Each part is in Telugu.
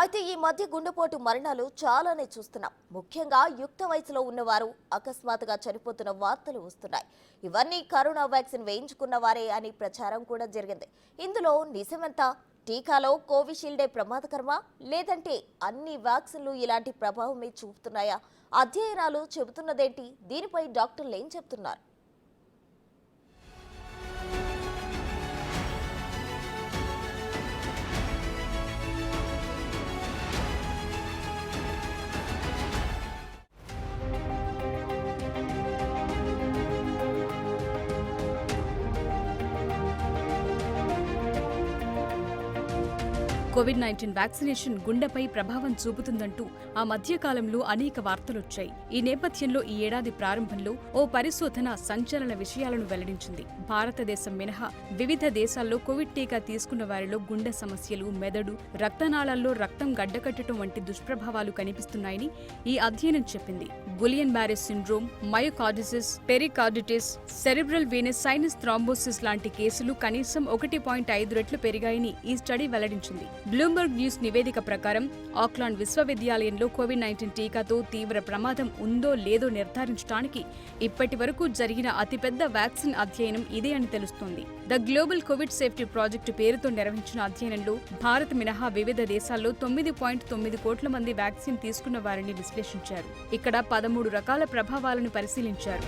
అయితే ఈ మధ్య గుండెపోటు మరణాలు చాలానే చూస్తున్నాం. ముఖ్యంగా యుక్త వయసులో ఉన్నవారు అకస్మాత్తుగా చనిపోతున్న వార్తలు వస్తున్నాయి. ఇవన్నీ కరోనా వ్యాక్సిన్ వేయించుకున్న వారే అని ప్రచారం కూడా జరిగింది. ఇందులో నిజమంతా టీకాలో కోవిషీల్డే ప్రమాదకరమా? లేదంటే అన్ని వ్యాక్సిన్లు ఇలాంటి ప్రభావమే చూపుతున్నాయా? అధ్యయనాలు చెబుతున్నదేంటి? దీనిపై డాక్టర్లు ఏం చెప్తున్నారు? కోవిడ్ నైన్టీన్ వ్యాక్సినేషన్ గుండెపై ప్రభావం చూపుతుందంటూ ఆ మధ్య కాలంలో అనేక వార్తలొచ్చాయి. ఈ నేపథ్యంలో ఈ ఏడాది ప్రారంభంలో ఓ పరిశోధన సంచలన విషయాలను వెల్లడించింది. భారతదేశం మినహా వివిధ దేశాల్లో కోవిడ్ టీకా తీసుకున్న వారిలో గుండె సమస్యలు మెదడు రక్తనాళాల్లో రక్తం గడ్డకట్టడం వంటి దుష్ప్రభావాలు కనిపిస్తున్నాయని ఈ అధ్యయనం చెప్పింది. Guillain Barre syndrome myocarditis pericarditis cerebral venous sinus thrombosis లాంటి కేసులు కనీసం ఒకటి పాయింట్ ఐదు రెట్లు పెరిగాయని ఈ స్టడీ వెల్లడించింది. బ్లూంబర్గ్ న్యూస్ నివేదిక ప్రకారం ఆక్లాండ్ విశ్వవిద్యాలయంలో కోవిడ్ నైన్టీన్ టీకాతో తీవ్ర ప్రమాదం ఉందో లేదో నిర్ధారించడానికి ఇప్పటి వరకు జరిగిన అతిపెద్ద వ్యాక్సిన్ అధ్యయనం ఇదే అని తెలుస్తోంది. The global Covid safety project పేరుతో నిర్వహించిన అధ్యయనంలో భారత్ మినహా వివిధ దేశాల్లో తొమ్మిది పాయింట్ తొమ్మిది కోట్ల మంది వ్యాక్సిన్ తీసుకున్న వారిని విశ్లేషించారు. ఇక్కడ పదమూడు రకాల ప్రభావాలను పరిశీలించారు.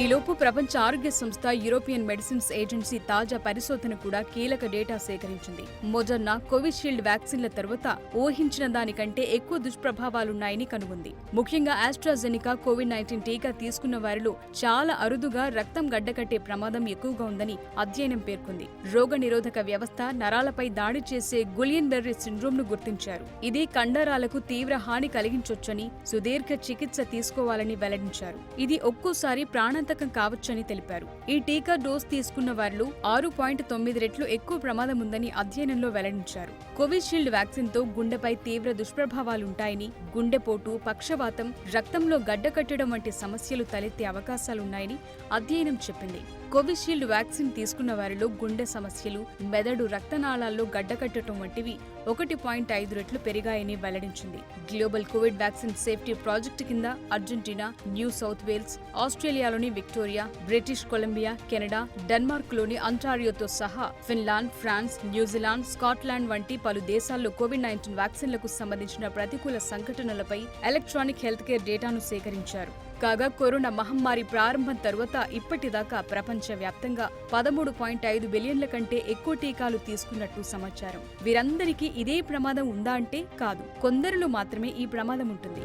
ఈలోపు ప్రపంచ ఆరోగ్య సంస్థ యూరోపియన్ మెడిసిన్స్ ఏజెన్సీ తాజా పరిశోధన కూడా కీలక డేటా సేకరించింది. మొజర్నా కోవిషీల్డ్ వ్యాక్సిన్ల తర్వాత ఊహించిన దానికంటే ఎక్కువ దుష్ప్రభావాలున్నాయని కనుగొంది. ముఖ్యంగా ఆస్ట్రాజెనికా కోవిడ్ నైన్టీన్ టీకా తీసుకున్న వారిలో చాలా అరుదుగా రక్తం గడ్డకట్టే ప్రమాదం ఎక్కువగా ఉందని అధ్యయనం పేర్కొంది. రోగ నిరోధక వ్యవస్థ నరాలపై దాడి చేసే గులియన్ బెర్రీ సిండ్రోమ్ను గుర్తించారు. ఇది కండరాలకు తీవ్ర హాని కలిగించొచ్చని సుదీర్ఘ చికిత్స తీసుకోవాలని వెల్లడించారు. ఇది ఒక్కోసారి ప్రాణ ప్రాణాంతకం కావచ్చని తెలిపారు. ఈ టీకా డోస్ తీసుకున్న వారిలో ఆరు పాయింట్ తొమ్మిది రెట్లు ఎక్కువ ప్రమాదం ఉందని అధ్యయనంలో వెల్లడించారు. కోవిషీల్డ్ వ్యాక్సిన్తో గుండెపై తీవ్ర దుష్ప్రభావాలుంటాయని గుండెపోటు పక్షవాతం రక్తంలో గడ్డకట్టడం వంటి సమస్యలు తలెత్తే అవకాశాలున్నాయని అధ్యయనం చెప్పింది. కోవిషీల్డ్ వ్యాక్సిన్ తీసుకున్న వారిలో గుండె సమస్యలు మెదడు రక్తనాళాల్లో గడ్డకట్టడం వంటివి ఒకటి పాయింట్ ఐదు రెట్లు పెరిగాయని వెల్లడించింది. Global Covid vaccine safety project కింద అర్జెంటీనా న్యూ సౌత్ వేల్స్ ఆస్ట్రేలియాలోని విక్టోరియా బ్రిటిష్ కొలంబియా కెనడా డెన్మార్క్లోని అంటారియోతో సహా ఫిన్లాండ్ ఫ్రాన్స్ న్యూజిలాండ్ స్కాట్లాండ్ వంటి పలు దేశాల్లో కోవిడ్ నైన్టీన్ వ్యాక్సిన్లకు సంబంధించిన ప్రతికూల సంఘటనలపై ఎలక్ట్రానిక్ హెల్త్ కేర్ డేటాను సేకరించారు. కాగా కరోనా మహమ్మారి ప్రారంభం తరువాత ఇప్పటిదాకా ప్రపంచవ్యాప్తంగా పదమూడు పాయింట్ ఐదు బిలియన్ల కంటే ఎక్కువ టీకాలు తీసుకున్నట్టు సమాచారం. వీరందరికీ ఇదే ప్రమాదం ఉందా అంటే కాదు. కొందరిలో మాత్రమే ఈ ప్రమాదం ఉంటుంది.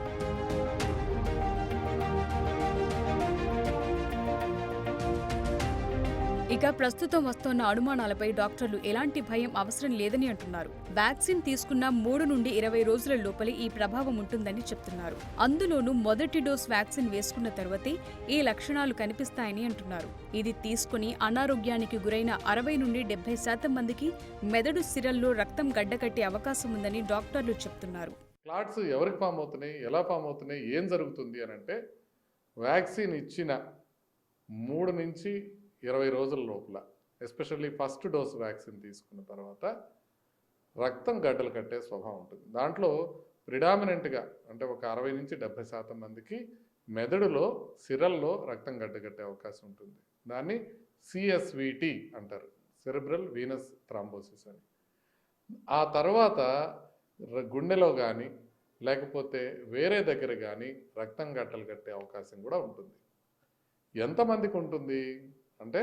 ఇక ప్రస్తుతం వస్తున్న అనుమానాలపై డాక్టర్లు ఎలాంటి భయం అవసరం లేదని అంటున్నారు. వ్యాక్సిన్ తీసుకున్న మూడు నుండి ఇరవై రోజుల లోపలే ఈ ప్రభావం ఉంటుందని చెప్తున్నారు. అందులోనూ మొదటి డోస్ వ్యాక్సిన్ వేసుకున్న తర్వాతే ఈ లక్షణాలు కనిపిస్తాయని అంటున్నారు. ఇది తీసుకుని అనారోగ్యానికి గురైన అరవై నుండి డెబ్బై శాతం మందికి మెదడు సిరల్లో రక్తం గడ్డకట్టే అవకాశం ఉందని డాక్టర్లు చెప్తున్నారు. క్లాట్స్ ఎవరికి ఫామ్ అవుతున్నాయి? ఎలా ఫామ్ అవుతున్నాయి? ఏం జరుగుతుంది అని అంటే వ్యాక్సిన్ ఇచ్చిన మూడు నుంచి ఇరవై రోజుల లోపల ఎస్పెషల్లీ ఫస్ట్ డోస్ వ్యాక్సిన్ తీసుకున్న తర్వాత రక్తం గడ్డలు కట్టే స్వభావం ఉంటుంది. దాంట్లో ప్రిడామినెంట్గా అంటే ఒక అరవై నుంచి డెబ్బై శాతం మందికి మెదడులో సిరల్లో రక్తం గడ్డగట్టే అవకాశం ఉంటుంది. దాన్ని సిఎస్విటి అంటారు. సెరెబ్రల్ వీనస్ థ్రాంబోసిస్ అని. ఆ తర్వాత గుండెలో కానీ లేకపోతే వేరే దగ్గర కానీ రక్తం గట్టలు కట్టే అవకాశం కూడా ఉంటుంది. ఎంతమందికి ఉంటుంది? అంటే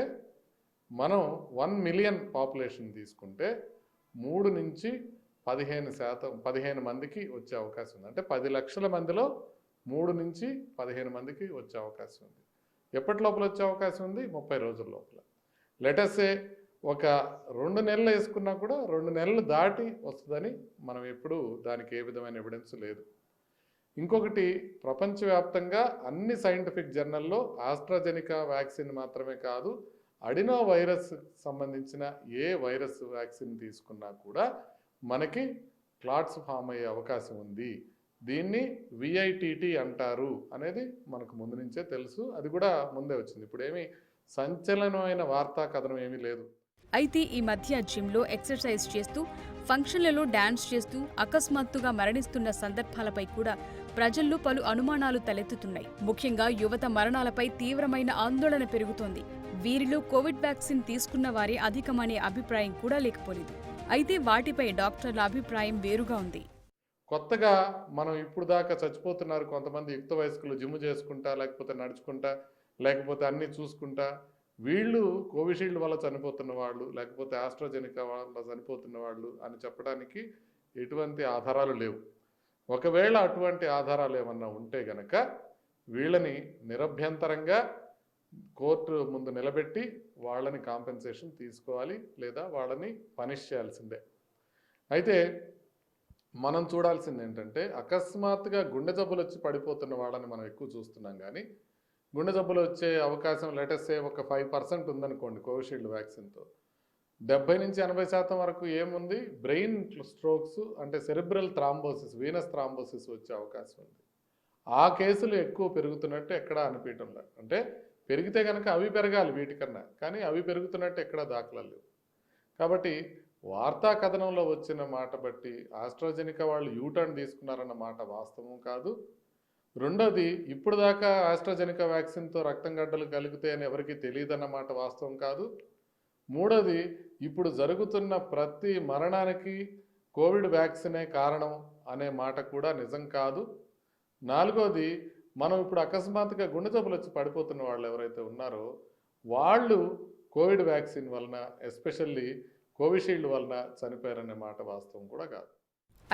మనం వన్ మిలియన్ పాపులేషన్ తీసుకుంటే మూడు నుంచి పదిహేను శాతం పదిహేను మందికి వచ్చే అవకాశం ఉంది. అంటే పది లక్షల మందిలో మూడు నుంచి పదిహేను మందికి వచ్చే అవకాశం ఉంది. ఎప్పటి లోపల వచ్చే అవకాశం ఉంది? ముప్పై రోజుల లోపల. లెటర్సే ఒక రెండు నెలలు వేసుకున్నా కూడా రెండు నెలలు దాటి వస్తుందని మనం ఎప్పుడు దానికి ఏ విధమైన ఎవిడెన్స్ లేదు. ఇంకొకటి ప్రపంచవ్యాప్తంగా అన్ని సైంటిఫిక్ జర్నల్లో ఆస్ట్రాజెనికా వ్యాక్సిన్ మాత్రమే కాదు అడినో వైరస్ సంబంధించిన ఏ వైరస్ వ్యాక్సిన్ తీసుకున్నా కూడా మనకి క్లాట్స్ ఫామ్ అయ్యే అవకాశం ఉంది. దీన్ని విఐటిటి అంటారు అనేది మనకు ముందు నుంచే తెలుసు. అది కూడా ముందే వచ్చింది. ఇప్పుడు ఏమి సంచలనమైన వార్తా కథనం ఏమీ లేదు. అయితే ఈ మధ్య జిమ్లో ఎక్సర్సైజ్ చేస్తూ ఫంక్షన్లలో డాన్స్ చేస్తూ అకస్మాత్తుగా మరణిస్తున్న సందర్భాలపై కూడా ప్రజల్లో పలు అనుమానాలు తలెత్తుతున్నాయి. ముఖ్యంగా యువత మరణాలపై తీవ్రమైన ఆందోళన పెరుగుతోంది. వీరిలో కోవిడ్ వ్యాక్సిన్ తీసుకున్న వారే అధికమనే అభిప్రాయం కూడా లేకపోలేదు. అయితే వాటిపై డాక్టర్ల అభిప్రాయం వేరుగా ఉంది. కొత్తగా మనం ఇప్పుడు దాకా చచ్చిపోతున్నారు కొంతమంది యుక్త వయస్కులు జిమ్ చేసుకుంటా లేకపోతే నడుచుకుంటా లేకపోతే అన్ని చూసుకుంటా వీళ్ళు కోవిషీల్డ్ వల్ల చనిపోతున్న వాళ్ళు లేకపోతే ఆస్ట్రాజెనికా వల్ల చనిపోతున్న వాళ్ళు అని చెప్పడానికి ఎటువంటి ఆధారాలు లేవు. ఒకవేళ అటువంటి ఆధారాలు ఏమన్నా ఉంటే గనక వీళ్ళని నిరభ్యంతరంగా కోర్టు ముందు నిలబెట్టి వాళ్ళని కాంపెన్సేషన్ తీసుకోవాలి లేదా వాళ్ళని పనిష్ చేయాల్సిందే. అయితే మనం చూడాల్సింది ఏంటంటే అకస్మాత్తుగా గుండె జబ్బులు వచ్చి పడిపోతున్న వాళ్ళని మనం ఎక్కువ చూస్తున్నాం కానీ గుండె జబ్బులు వచ్చే అవకాశం లేటెస్ట్ ఒక ఫైవ్ పర్సెంట్ ఉందనుకోండి కోవిషీల్డ్ వ్యాక్సిన్తో. డెబ్బై నుంచి ఎనభై శాతం వరకు ఏముంది? బ్రెయిన్ స్ట్రోక్స్ అంటే సెరిబ్రల్ థ్రాంబోసిస్ వీనస్ థ్రాంబోసిస్ వచ్చే అవకాశం ఉంది. ఆ కేసులు ఎక్కువ పెరుగుతున్నట్టు ఎక్కడా అనిపించడం లేదు అంటే పెరిగితే కనుక అవి పెరగాలి వీటికన్నా కానీ అవి పెరుగుతున్నట్టు ఎక్కడా దాఖలాలు లేవు. కాబట్టి వార్తా కథనంలో వచ్చిన మాట బట్టి ఆస్ట్రాజెనికా వాళ్ళు యూటర్న్ తీసుకున్నారన్న మాట వాస్తవం కాదు. రెండోది ఇప్పుడు దాకా ఆస్ట్రాజెనికా వ్యాక్సిన్తో రక్తం గడ్డలు కలిగితే అని ఎవరికీ తెలియదన్నమాట వాస్తవం కాదు. మూడోది ఇప్పుడు జరుగుతున్న ప్రతి మరణానికి కోవిడ్ వ్యాక్సినే కారణం అనే మాట కూడా నిజం కాదు. నాలుగోది మనం ఇప్పుడు అకస్మాత్తుగా గుండె జబ్బులు వచ్చి పడిపోతున్న వాళ్ళు ఎవరైతే ఉన్నారో వాళ్ళు కోవిడ్ వ్యాక్సిన్ వలన ఎస్పెషల్లీ కోవిషీల్డ్ వలన చనిపోయారనే మాట వాస్తవం కూడా కాదు.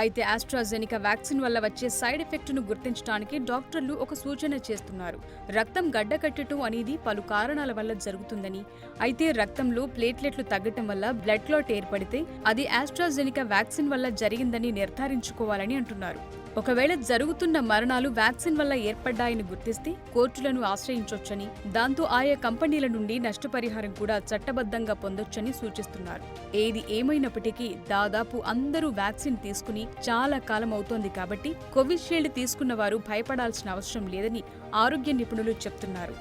అయితే ఆస్ట్రాజెనికా వ్యాక్సిన్ వల్ల వచ్చే సైడ్ ఎఫెక్ట్ను గుర్తించడానికి డాక్టర్లు ఒక సూచన చేస్తున్నారు. రక్తం గడ్డకట్టడం అనేది పలు కారణాల వల్ల జరుగుతుందని. అయితే రక్తంలో ప్లేట్లెట్లు తగ్గటం వల్ల బ్లడ్ క్లాట్ ఏర్పడితే అది ఆస్ట్రాజెనికా వ్యాక్సిన్ వల్ల జరిగిందని నిర్ధారించుకోవాలని అంటున్నారు. ఒకవేళ జరుగుతున్న మరణాలు వ్యాక్సిన్ వల్ల ఏర్పడ్డాయని గుర్తిస్తే కోర్టులను ఆశ్రయించొచ్చని దాంతో ఆయా కంపెనీల నుండి నష్టపరిహారం కూడా చట్టబద్ధంగా పొందొచ్చని సూచిస్తున్నారు. ఏది ఏమైనప్పటికీ దాదాపు అందరూ వ్యాక్సిన్ తీసుకుని చాలా కాలం అవుతోంది కాబట్టి కోవిషీల్డ్ తీసుకున్న వారు భయపడాల్సిన అవసరం లేదని ఆరోగ్య నిపుణులు చెప్తున్నారు.